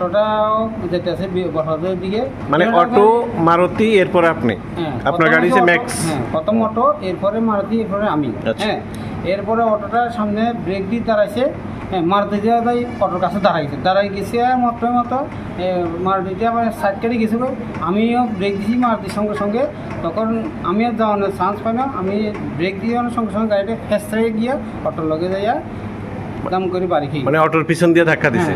অটোটাও যেতেছে বসতের দিকে। মানে অটো মারুতি এরপরে আপনি? হ্যাঁ, আপনার গাড়ি হচ্ছে ম্যাক্স হ্যাঁ প্রথম অটো এরপরে মারুতি এরপরে আমি। আচ্ছা। হ্যাঁ এরপরে অটোটার সামনে ব্রেক দিয়ে দাঁড়াইছে। হ্যাঁ মারুতি দিয়ে তাই অটোর কাছে দাঁড়াইছে দাঁড়াই গেছে মতো মতো মারুতিতে আমার সাইড কেটে গেছিল আমিও ব্রেক দিয়েছি মারুতির সঙ্গে সঙ্গে। তখন আমিও যাওয়ানোর চান্স পাই না আমি ব্রেক দিয়ে যাওয়ানোর সঙ্গে সঙ্গে গাড়িটা ফেসতে গিয়ে অটোর লগে যাইয়া দাম করে বাড়ি খেয়ে মানে অটোর পিছন দিয়ে ধাক্কা দিছে।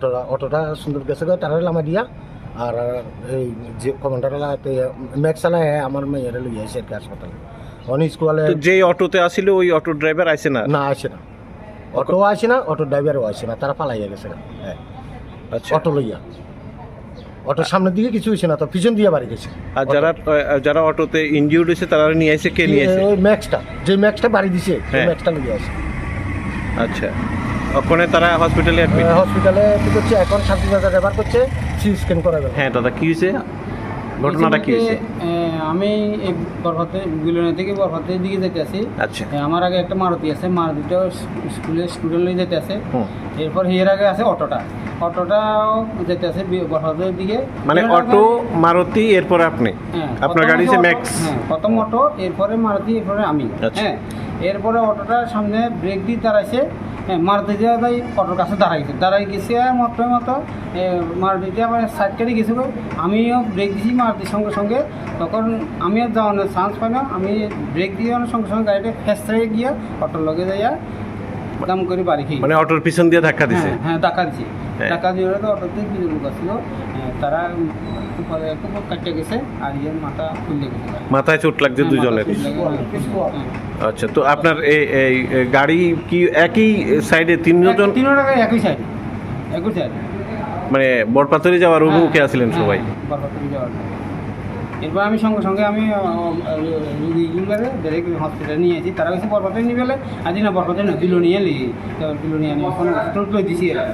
অটোটা অটোটা সুন্দর গেছে তারা লামা দিয়া। আর এই যে কমান্ডার ম্যাক্স চালায় আমার মেয়ের লইয়া আসে আর কি হাসপাতালে। অন স্কুলে যে অটোতে আসিল ওই অটো ড্রাইভার আইছে না? না আসে না। অটো আসে না অটো ড্রাইভারও আসে না তারা পালাইয়া গেছে হ্যাঁ। আচ্ছা। অটো লইয়া। অটোর সামনের দিকে কিছু হয়েছে না তো পিছন দিয়ে বাড়ি গেছে। আর যারা যারা অটোতে ইনজিউর্ড হয়েছে তারা নিয়ে আসে কে নিয়ে আসে ওই ম্যাক্সটা যে ম্যাক্সটা বাড়ি দিছে। ম্যাক্সটা লইয়া আসে আচ্ছা। ওখানে তারা হসপিটালে অ্যাডমিট হসপিটালে কি করছে এখন শান্তিবাজার রেফার করছে সি স্ক্যান করা হ্যাঁ দাদা কি হয়েছে? ঘটনাটা কি হয়েছে? আমি এই বরফাতে বিলনে থেকে বরফাতের দিকে যেতে আছি। আচ্ছা। আমার আগে একটা মারুতি আছে মারুতিটাও স্কুলে স্টুডেন্ট নিয়ে যেতে আছে। এরপর এর আগে আছে অটোটা। অটোটাও যেতে আছে বরফাতের দিকে। মানে অটো মারুতি এরপরে আপনি? হ্যাঁ, আপনার প্রথম গাড়ি অটো- ম্যাক্স হ্যাঁ প্রথম অটো এরপরে মারুতি এরপরে আমি। আচ্ছা। হ্যাঁ এরপরে অটোটার সামনে ব্রেক দিয়ে দাঁড়াইছে। হ্যাঁ মারুতি দিয়ে তাই অটোর কাছে দাঁড়াইছে দাঁড়াই গেছে মতো মতো মারুতিতে আমার সাইড কেটে গেছিল আমিও ব্রেক দিয়েছি মারুতির সঙ্গে সঙ্গে। তখন আমিও যাওয়ানোর চান্স পাই না। আমি ব্রেক দিয়ে সঙ্গে সঙ্গে গাড়িটা ফেসতে গিয়ে অটোর লগে যাইয়া দাম করে বাড়ি খেয়ে মানে অটোর পিছন দিয়ে ধাক্কা দিছে? হ্যাঁ হ্যাঁ টাকা দিছি। হ্যাঁ। টাকা দিয়ে তো অটোতে কিছু লোক আসছিল হ্যাঁ, তারা পরে খুব কাটতে গেছে আর ইয়ে মাথা খুলে গেছে। মাথায় চোট লাগছে হ্যাঁ, দুজনের। হ্যাঁ। আচ্ছা তো আপনার এই এই গাড়ি কি একই সাইডে তিনজন? তিন টাকা একই সাইড একই সাইড মানে বরপাতরি যাওয়ার অভিমুখে আছিলেন সবাই? বরফাতুরি যাওয়ার। এরপর আমি সঙ্গে সঙ্গে আমি রুগীগুলোকে ডাইরেক্ট হসপিটালে নিয়ে আসি তারা গেছে বরফাতে নিয়ে গেলে? আজ না বরফাতে না বিলো নিয়ে এলি বিলো নিয়ে আমি এখন হসপিটাল দিছি এরা।